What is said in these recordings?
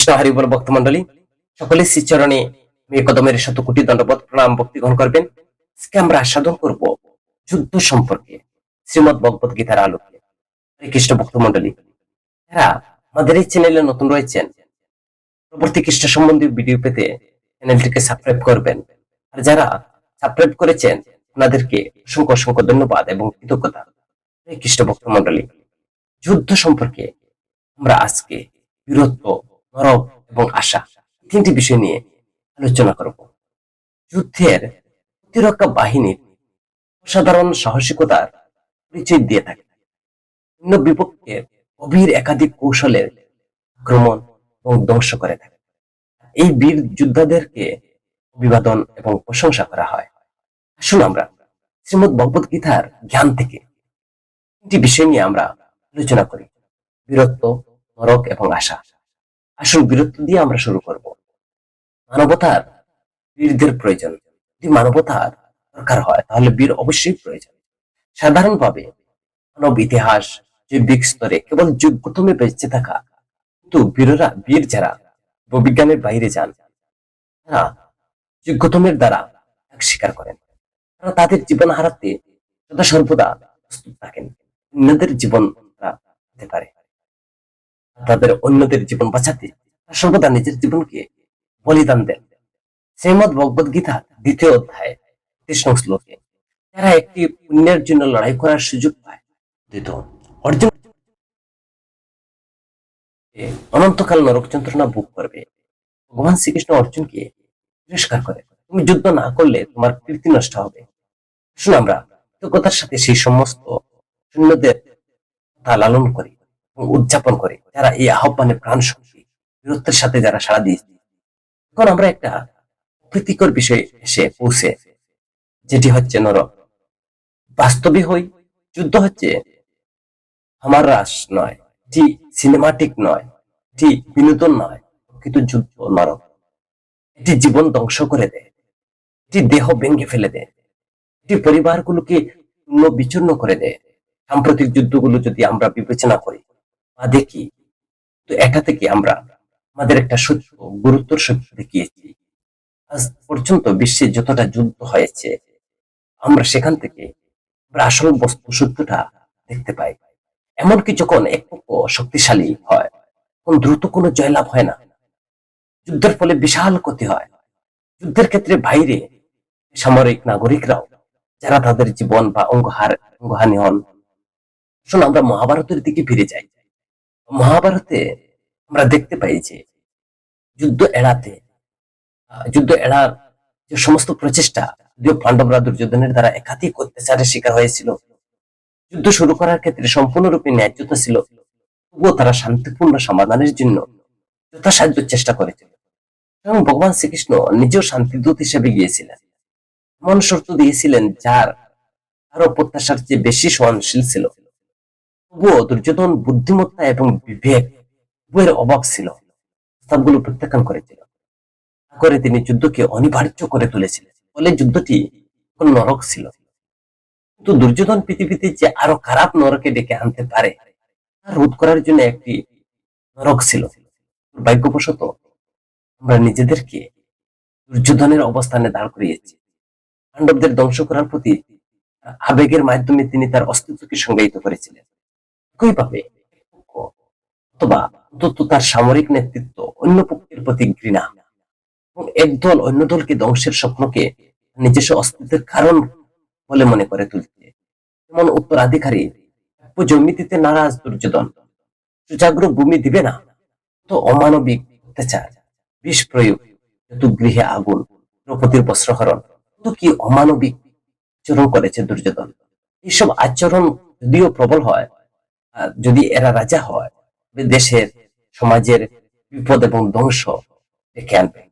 কৃষ্ণ হরি বল ভক্ত মন্ডলী সকলে শ্রীচরণে মেয়ে কদমের শত কোটি দণ্ডবোধ প্রণাম ভক্তি গ্রহণ করবেন। আমরা আস্বাদন করব যুদ্ধ সম্পর্কে, শ্রীমদ ভগবত গীতার আলোকে। হরে কৃষ্ণ ভক্ত মন্ডলী যারা আমাদের এই চ্যানেলে নতুন রয়েছেন, পরবর্তী খ্রিস্ট সম্বন্ধীয় ভিডিও পেতে চ্যানেলটিকে সাবস্ক্রাইব করবেন। আর যারা সাবস্ক্রাইব করেছেন আপনাদেরকে অসংখ্য অসংখ্য ধন্যবাদ এবং কৃতজ্ঞতা। হরে কৃষ্ণ ভক্ত মন্ডলী যুদ্ধ সম্পর্কে আমরা আজকে বীরত্ব নরক এবং আশা, তিনটি বিষয় নিয়ে আলোচনা করব। যুদ্ধের প্রতিরক্ষা বাহিনীর অসাধারণ সাহসিকতার পরিচয় দিয়ে থাকে। অন্য বিপক্ষের গভীর একাধিক কৌশলের আক্রমণ এবং ধ্বংস করে থাকে। এই বীর যোদ্ধাদেরকে অভিবাদন এবং প্রশংসা করা হয়। আসুন আমরা শ্রীমদ ভগবত গীতার জ্ঞান থেকে তিনটি বিষয় নিয়ে আমরা আলোচনা করি। বীরত্ব, নরক এবং আশা। আসুন বীরত্ব দিয়ে আমরা শুরু করব। মানবতার বীরদের প্রয়োজন। যদি মানবতার দরকার হয়, তাহলে বীর অবশ্যই প্রয়োজন। সাধারণভাবে মানব ইতিহাস, জৈবিক স্তরে কেবল যোগ্যতমে বেঁচে থাকা, কিন্তু বীররা, বীর যারা বিজ্ঞানের বাইরে যান, তারা যোগ্যতমের দ্বারা স্বীকার করেন। তারা তাদের জীবন হারাতে সদা সর্বদা প্রস্তুত থাকেন। অন্যদের জীবন হতে পারে। তাদের অন্যদের জীবন বাঁচাতে সর্বদা নিজের জীবনকে বলিদান দেন। শ্রীমদ ভগবত গীতা দ্বিতীয় অধ্যায় কৃষ্ণ শ্লোকে, যারা একটি পুণ্যের জন্য লড়াই করার সুযোগ পায়, দ্বিতীয় অর্জুন অনন্তকাল নরক যন্ত্রণা ভোগ করবে। ভগবান শ্রীকৃষ্ণ অর্জুনকে তিরস্কার করে, তুমি যুদ্ধ না করলে তোমার কীর্তি নষ্ট হবে। শুন আমরা কৃতজ্ঞতার সাথে সেই সমস্ত সৈন্যদের লালন করি। উদযাপন করি। যারা এই আহ্বানে প্রাণ শক্তি বীরত্বের সাথে যারা সাড়া দিয়েছে। এখন আমরা একটা প্রীতিকর বিষয় এসে পৌঁছে, যেটি হচ্ছে নরক বাস্তবে হই, যুদ্ধ হচ্ছে আমার রাস নয় এটি সিনেমাটিক নয় এটি বিনোদন নয় কিন্তু যুদ্ধ নরক। এটি জীবন ধ্বংস করে দেয়, এটি দেহ ভেঙে ফেলে দেয়, এটি পরিবারগুলোকে বিচূর্ণ করে দেয়। সাম্প্রতিক যুদ্ধগুলো যদি আমরা বিবেচনা করি বা দেখি, তো এটা থেকে আমরা আমাদের একটা সত্য গুরুত্বর সত্য দেখিয়েছি। আজ পর্যন্ত বিশ্বে যতটা যুদ্ধ হয়েছে, আমরা সেখান থেকে আমরা আসল বস্তু সত্যটা দেখতে পাই। এমনকি যখন এক পক্ষ শক্তিশালী হয়, তখন দ্রুত কোনো জয়লাভ হয় না। যুদ্ধের ফলে বিশাল ক্ষতি হয়। যুদ্ধের ক্ষেত্রে বাইরে সামরিক নাগরিকরাও, যারা তাদের জীবন বা অঙ্গহার, অঙ্গহানি হন শোন আমরা মহাভারতের দিকে ফিরে যাই। মহাভারতে আমরা দেখতে পাই যে যুদ্ধ এড়াতে যুদ্ধ এড়ার যে সমস্ত প্রচেষ্টা যদিও পাণ্ডবরা দুর্যোধনের দ্বারা একাধিক অত্যাচারের শিকার হয়েছিল। যুদ্ধ শুরু করার ক্ষেত্রে সম্পূর্ণরূপে ন্যায্যতা ছিল, তবুও তারা শান্তিপূর্ণ সমাধানের জন্য যথাসাধ্য চেষ্টা করেছিল। এবং ভগবান শ্রীকৃষ্ণ নিজেও শান্তিদূত হিসেবে গিয়েছিলেন। এমন শর্ত দিয়েছিলেন যার আরও প্রত্যাশার চেয়ে বেশি সহনশীল ছিল। তবুও দুর্যোধন বুদ্ধিমত্তা এবং বিবেক উভয়ের অভাব ছিল। প্রস্তাবগুলো প্রত্যাখ্যান করেছিল। করে তিনি যুদ্ধকে অনিবার্য করে তুলেছিলেন। ফলে যুদ্ধটি নরক ছিল। কিন্তু দুর্যোধন পৃথিবীতে যে আরও খারাপ নরকে ডেকে আনতে পারে তা রোধ করার জন্য একটি নরক ছিল। ভাগ্যবশত আমরা নিজেদেরকে দুর্যোধনের অবস্থানে দাঁড় করিয়েছি। পাণ্ডবদের ধ্বংস করার প্রতি আবেগের মাধ্যমে তিনি তার অস্তিত্বকে সংজ্ঞায়িত করেছিলেন। একইভাবে এক পক্ষ অথবা অন্তত তার সামরিক নেতৃত্ব অন্য পক্ষের প্রতি ঘৃণা। এবং একদল অন্য দলকে ধ্বংসের স্বপ্নকে নিজস্ব অস্তিত্বের কারণ বলে মনে করে তুলতে। যেমন উত্তরাধিকারী জমিতিতে নারাজ দুর্যোধন, সুজাগ্র ভূমি দিবে না, তো অমানবিক অত্যাচার, বিষ প্রয়োগ যেহেতু গৃহে আগুন, দ্রৌপদীর বস্ত্রহরণ, তো কি অমানবিক আচরণ করেছে দুর্যোধন? এইসব আচরণ যদিও প্রবল হয় যদি এরা রাজা হয় দেশের সমাজের বিপদ এবং ধ্বংস ডেকে আনবে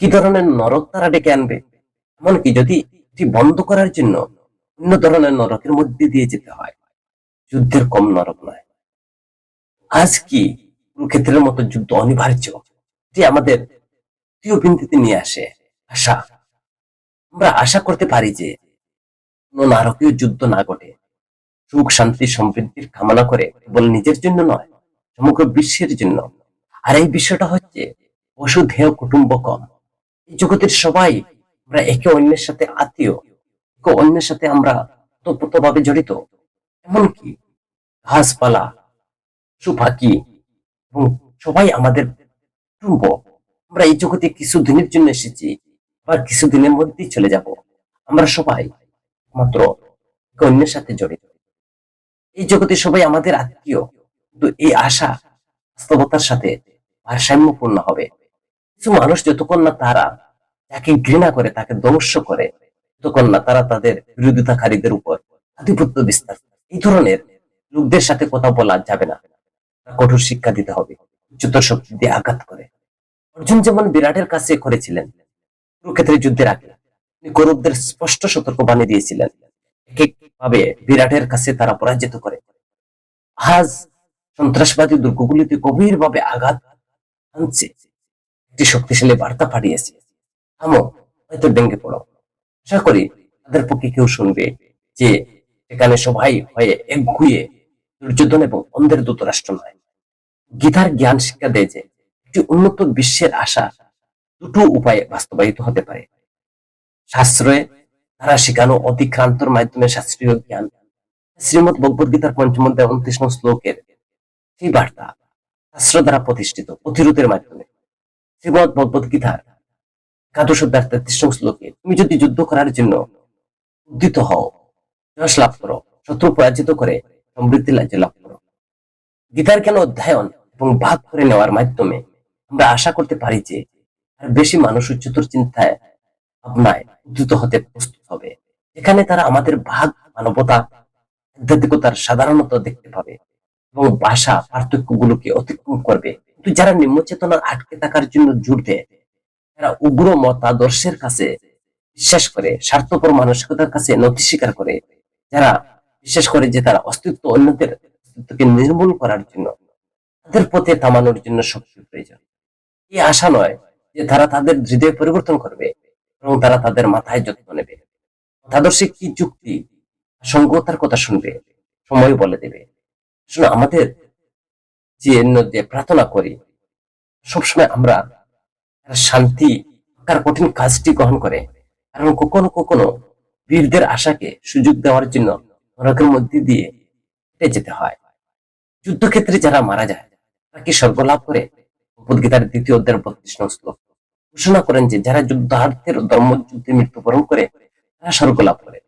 কি ধরনের নরক তারা ডেকে আনবে? এমনকি যদি এটি বন্ধ করার জন্য অন্য ধরনের নরকের মধ্যে দিয়ে যেতে হয়, যুদ্ধের কম নরক নয়। আজ কি কুরুক্ষেত্রের মতো যুদ্ধ অনিবার্য? এটি আমাদের তৃতীয় বিন্দুতে নিয়ে আসে আশা। আমরা আশা করতে পারি যে কোন নারকীয় যুদ্ধ না ঘটে। সুখ, শান্তি, সমৃদ্ধির কামনা করে কেবল নিজের জন্য নয়, সমগ্র বিশ্বের জন্য। আর এই বিষয়টা হচ্ছে বসুধেয় কুটুম্বকম এই জগতের সবাই আমরা একে অন্যের সাথে আত্মীয় অন্যের সাথে আমরা ভাবে জড়িত। এমনকি ঘাসপালা পাখি এবং সবাই আমাদের কুটুম্ব। আমরা এই জগতে কিছু দিনের জন্য এসেছি, আবার কিছু দিনের মধ্যেই চলে যাব। আমরা সবাই মাত্র অন্যের সাথে জড়িত। এই জগতে সবাই আমাদের আত্মীয়। কিন্তু এই আশা বাস্তবতার সাথে ভারসাম্যপূর্ণ হবে। কিছু মানুষ যতক্ষণ না তারা যাকে ঘৃণা করে, তাকে ধ্বংস করে, ততক্ষণ না তারা তাদের বিরোধিতাকারীদের উপর আধিপত্য বিস্তার এই ধরনের লোকদের সাথে কথা বলা যাবে না। কঠোর শিক্ষা দিতে হবে, উচ্চতর শক্তি দিয়ে আঘাত করে। অর্জুন যেমন বিরাটের কাছে করেছিলেন, কুরুক্ষেত্রের যুদ্ধের আগে তিনি কৌরবদের স্পষ্ট সতর্ক বানিয়ে দিয়েছিলেন। ভাবে বিরাটের কাছে তারা পরাজিত করে। আজ সন্ত্রাসবাদী দুর্গগুলিতে গভীর ভাবে আঘাত আনছে একটি শক্তিশালী বার্তা পাঠিয়েছে। থামো, হয়তো ভেঙে পড়ো। আশা করি তাদের পক্ষে কেউ শুনবে যে এখানে সবাই হয়ে একগুয়ে দুর্যোধন এবং অন্ধের দূতরাষ্ট্র নয়। গীতার জ্ঞান শিক্ষা দেয় যে একটি উন্নত বিশ্বের আশা দুটো উপায়ে বাস্তবায়িত হতে পারে। শাস্ত্রে তারা শেখানো অতিক্রান্তর মাধ্যমে শাস্ত্রীয় জ্ঞান। শ্রীমদ ভগবদ গীতার পঞ্চম অধ্যায় উনত্রিশ শ্লোকের সেই বার্তা শাস্ত্র দ্বারা প্রতিষ্ঠিত প্রতিরোধের মাধ্যমে। শ্রীমদ ভগবদ গীতার একাদশ অধ্যায় তেত্রিশ শ্লোকে, তুমি যদি যুদ্ধ করার জন্য উদ্দিত হও লাভ করো, শত্রু পরাজিত করে সমৃদ্ধি লাভ করো। গীতার জ্ঞান অধ্যয়ন এবং ভাগ করে নেওয়ার মাধ্যমে আমরা আশা করতে পারি যে, আর বেশি মানুষ উচ্চতর চিন্তায় ভাবনায় উদ্ধৃত হতে প্রস্তুত হবে। এখানে তারা আমাদের ভাগ, মানবতা, আধ্যাত্মিকতার সাধারণত দেখতে পাবে এবং অতিক্রম করবে। কিন্তু যারা আটকে থাকার জন্য যারা উগ্র মতাদর্শের কাছে বিশ্বাস করে, স্বার্থপর মানসিকতার কাছে নথি স্বীকার করে, যারা বিশ্বাস করে যে তারা অস্তিত্ব অন্যদের অস্তিত্বকে নির্মূল করার জন্য তাদের পথে থামানোর জন্য শক্তির প্রয়োজন। এই আশা নয় যে তারা তাদের হৃদয় পরিবর্তন করবে। এবং তারা তাদের মাথায় যত্ন নেবে মতাদর্শে কি যুক্তি? সঙ্গতার কথা শুনবে সময় বলে দেবে। শুনে, আমাদের যে যে প্রার্থনা করি, সবসময় আমরা শান্তি, তার কঠিন কাজটি গ্রহণ করে। কারণ কখনো কখনো বীরদের আশাকে সুযোগ দেওয়ার জন্য নরকের মধ্যে দিয়ে যেতে হয়। যুদ্ধক্ষেত্রে যারা মারা যায়, তারা কি স্বর্গ লাভ করে? ভগবদ্গীতার দ্বিতীয় অধ্যায়ের বত্রিশ নং শ্লোক। ঘোষণা করেন যে যারা যুদ্ধার্থের ধর্মযুদ্ধে মৃত্যুবরণ করে, তারা স্বর্গ লাভ করে।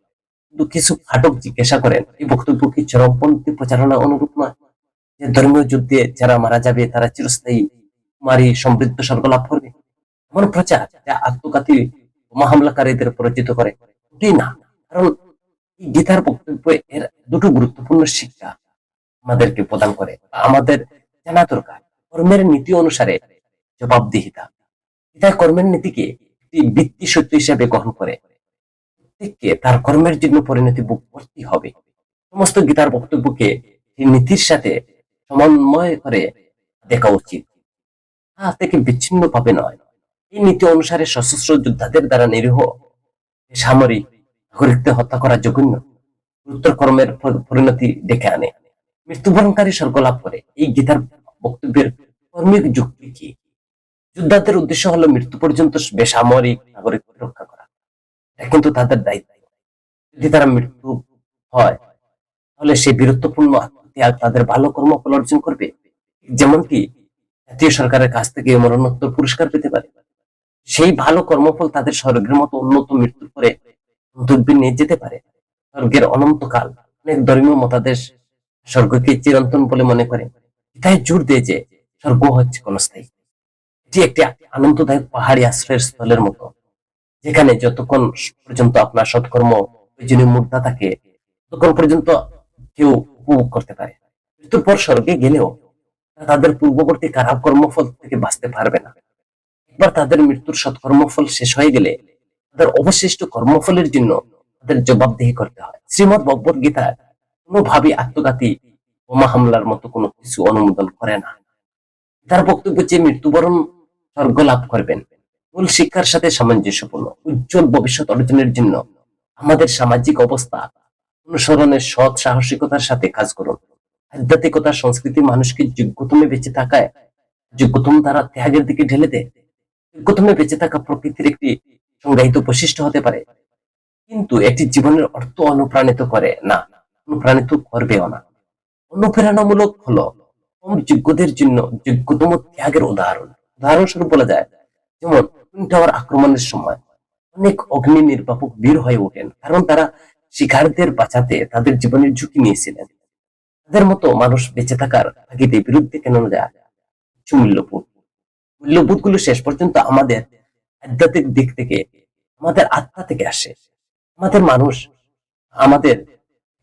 কিন্তু কিছু ফাটক জিজ্ঞাসা করেন, এই বক্তব্য কি চরমপন্থী প্রচারণা অনুরূপ নয়? যে ধর্মীয় যুদ্ধে যারা মারা যাবে, তারা চিরস্থায়ী মারি সমৃদ্ধ স্বর্গ লাভ করবে? এমন প্রচার যা আত্মঘাতী বোমা হামলাকারীদের পরিচিত করে। ওটাই না, কারণ এই গীতার বক্তব্য এর দুটো গুরুত্বপূর্ণ শিক্ষা আমাদেরকে প্রদান করে আমাদের জানা দরকার। কর্মের নীতি অনুসারে জবাবদিহিতা। গীতা কর্মের নীতিকে বৃত্তি সত্য হিসাবে গ্রহণ করে। প্রত্যেককে তার কর্মের জন্য পরিণতি ভোগ করতে হবে। সমস্ত গীতার বক্তব্যকে এই নীতির সাথে সমন্বয় করে দেখা উচিত। তা থেকে বিচ্ছিন্ন ভাবে নয়। এই নীতি অনুসারে সশস্ত্র যোদ্ধাদের দ্বারা নিরীহ সামরিক নাগরিকদের হত্যা করা জঘন্য গুরুত্তর কর্মের পরিণতি ডেকে আনে। মৃত্যুবরণকারী স্বর্গ লাভ করে। এই গীতার বক্তব্যের কর্মিক যুক্তি কি? যোদ্ধাদের উদ্দেশ্য হলো মৃত্যু পর্যন্ত বেসামরিক নাগরিকদের রক্ষা করা। এটা কিন্তু তাদের দায়িত্ব। যদি তারা মৃত্যু হয়, তাহলে সেই বীরত্বপূর্ণ আত্মত্যাগ তাদের ভালো কর্মফল অর্জন করবে। যেমনটি জাতীয় সরকারের কাছ থেকে মরণোত্তর পুরস্কার পেতে পারে। সেই ভালো কর্মফল তাদের স্বর্গের মতো উন্নত মৃত্যুর পরে গন্তব্যে নিয়ে যেতে পারে। স্বর্গের অনন্তকাল অনেক ধর্মীয় মতাদেশ স্বর্গকে চিরন্তন বলে মনে করে। তাই জোর দিয়ে যে স্বর্গ হচ্ছে ক্ষণস্থায়ী এটি একটি আনন্দদায়ক পাহাড়ি আশ্রয়ের স্থলের মতো, যেখানে যতক্ষণ পর্যন্ত আপনার সৎকর্ম প্রয়োজনীয় মুদ্রা থাকে, ততক্ষণ পর্যন্ত কেউ উপভোগ করতে পারে। মৃত্যুর পর স্বর্গে গেলেও তাদের পূর্ববর্তী খারাপ কর্মফল থেকে বাঁচতে পারবে না। একবার তাদের মৃত্যুর সৎকর্মফল শেষ হয়ে গেলে তাদের অবশিষ্ট কর্মফলের জন্য তাদের জবাবদিহি করতে হয়। শ্রীমদ ভগবত গীতার কোনোভাবে আত্মঘাতী বোমা হামলার মতো কোনো কিছু অনুমোদন করে না। তার বক্তব্য যে মৃত্যুবরণ স্বর্গ লাভ করবেন। মূল শিক্ষার সাথে সামঞ্জস্যপূর্ণ, উজ্জ্বল ভবিষ্যৎ অর্জনের জন্য আমাদের সামাজিক অবস্থা, অনুসরণের সৎ সাহসিকতার সাথে কাজ করুন। আধ্যাত্মিকতা সংস্কৃতি মানুষকে যোগ্যতমে বেঁচে থাকায়, যোগ্যতম তারা ত্যাগের দিকে ঢেলে দেয়। যোগ্যতমে বেঁচে থাকা প্রকৃতির একটি সংজ্ঞায়িত বৈশিষ্ট্য হতে পারে। কিন্তু একটি জীবনের অর্থ অনুপ্রাণিত করে না, অনুপ্রাণিত করবেও না। অনুপ্রেরণামূলক হলো কম যোগ্যদের জন্য যোগ্যতম ত্যাগের উদাহরণ। উদাহরণস্বরূপ বলা যায় যেমন টুইন টাওয়ার আক্রমণের সময় অনেক অগ্নি নির্বাপক বীর হয়ে ওঠেন, কারণ তারা শিকারদের বাঁচাতে তাদের জীবনের ঝুঁকি নিয়েছিলেন। তাদের মতো মানুষ বেঁচে থাকার তাগিদে বিরুদ্ধে কেন যায়? কিছু মূল্যবোধ। মূল্যবোধগুলো শেষ পর্যন্ত আমাদের আধ্যাত্মিক দিক থেকে, আমাদের আত্মা থেকে আসে। আমাদের মানুষ, আমাদের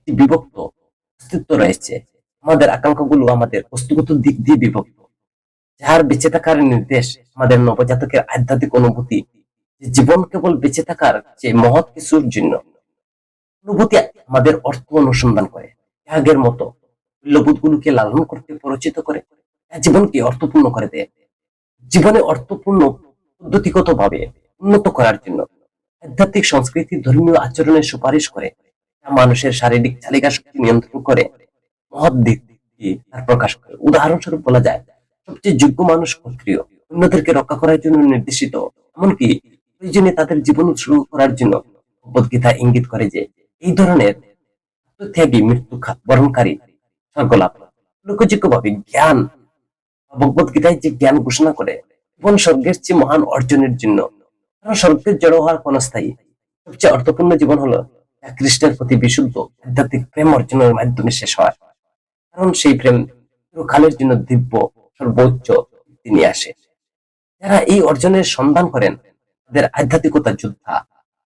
বিভক্ত অস্তিত্ব রয়েছে। আমাদের আকাঙ্ক্ষাগুলো আমাদের বস্তুগত দিক দিয়ে বিভক্ত। যার বেঁচে থাকার নির্দেশ আমাদের নবজাতকের আধ্যাত্মিক অনুভূতি জীবন কেবল বেঁচে থাকার যে মহৎ কিছুর জন্য। অনুভূতি আমাদের অর্থ অনুসন্ধান করে, ত্যাগের মতো। মূল্যবোধ গুলোকে লালন করতে, পরিচিত করে জীবনকে অর্থপূর্ণ করে দেয়। জীবনে অর্থপূর্ণ পদ্ধতিগত ভাবে উন্নত করার জন্য আধ্যাত্মিক সংস্কৃতি ধর্মীয় আচরণের সুপারিশ করে মানুষের শারীরিক চালিকা শক্তি নিয়ন্ত্রণ করে, মহৎ দিক তার প্রকাশ করে। উদাহরণস্বরূপ বলা যায় সবচেয়ে যোগ্য মানুষ ক্ষত্রিয় অন্যদেরকে রক্ষা করার জন্য নির্দেশিত। এমনকি প্রয়োজনে তাদের জীবন শুরু করার জন্য ভগবদ্গীতা ইঙ্গিত করে যে, এই ধরনের ত্যাগী মৃত্যু বরণকারী স্বর্গ লাভ লোকযোগ্য ভাবে জ্ঞান, ভগবদ্গীতায় যে জ্ঞান ঘোষণা করে জীবন স্বর্গের চেয়ে মহান অর্জনের জন্য। কারণ স্বর্গের জড় হওয়ার ক্ষণস্থায়ী সবচেয়ে অর্থপূর্ণ জীবন হলো খ্রিস্টের প্রতি বিশুদ্ধ, আধ্যাত্মিক প্রেম অর্জনের মাধ্যমে শেষ হয়। কারণ সেই প্রেম চিরকালের জন্য দিব্য সর্বোচ্চ তিনি আসে। যারা এই অর্জনের সন্ধান করেন, তাদের আধ্যাত্মিকতা যোদ্ধা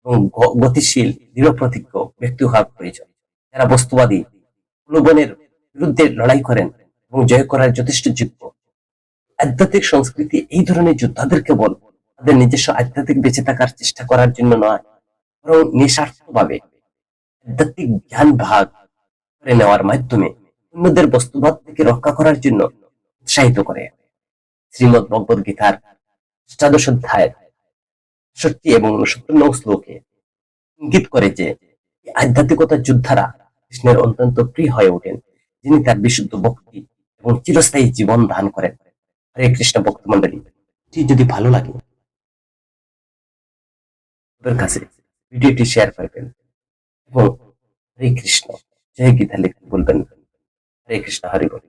এবং গতিশীল, দৃঢ় প্রতিজ্ঞ ব্যক্তি হওয়ার প্রয়োজন। যারা বস্তুবাদী, প্রলোভনের বিরুদ্ধে লড়াই করেন এবং জয় করার যথেষ্ট যোগ্য, আধ্যাত্মিক সংস্কৃতি এই ধরনের যোদ্ধাদের কেবল তাদের নিজস্ব আধ্যাত্মিক বেঁচে থাকার চেষ্টা করার জন্য নয়, বরং নিঃস্বার্থভাবে আধ্যাত্মিক জ্ঞান ভাগ করে নেওয়ার মাধ্যমে অন্যদের বস্তুবাদ থেকে রক্ষা করার জন্য উৎসাহিত করে। শ্রীমদ ভগবদ গীতার অষ্টাদশ অধ্যায়ের সত্যি এবং উনসত্তর নং শ্লোকে ইঙ্গিত করে যে, এই আধ্যাত্মিকতা যোদ্ধারা কৃষ্ণের অত্যন্ত প্রিয় হয়ে ওঠেন, যিনি তার বিশুদ্ধ ভক্তি এবং চিরস্থায়ী জীবন দান করেন। হরে কৃষ্ণ ভক্ত মন্ডলী যদি ভালো লাগে কাছে ভিডিওটি শেয়ার করবেন এবং হরে কৃষ্ণ, জয় গীতা লিখতে বলবেন হরে কৃষ্ণ, হরে বল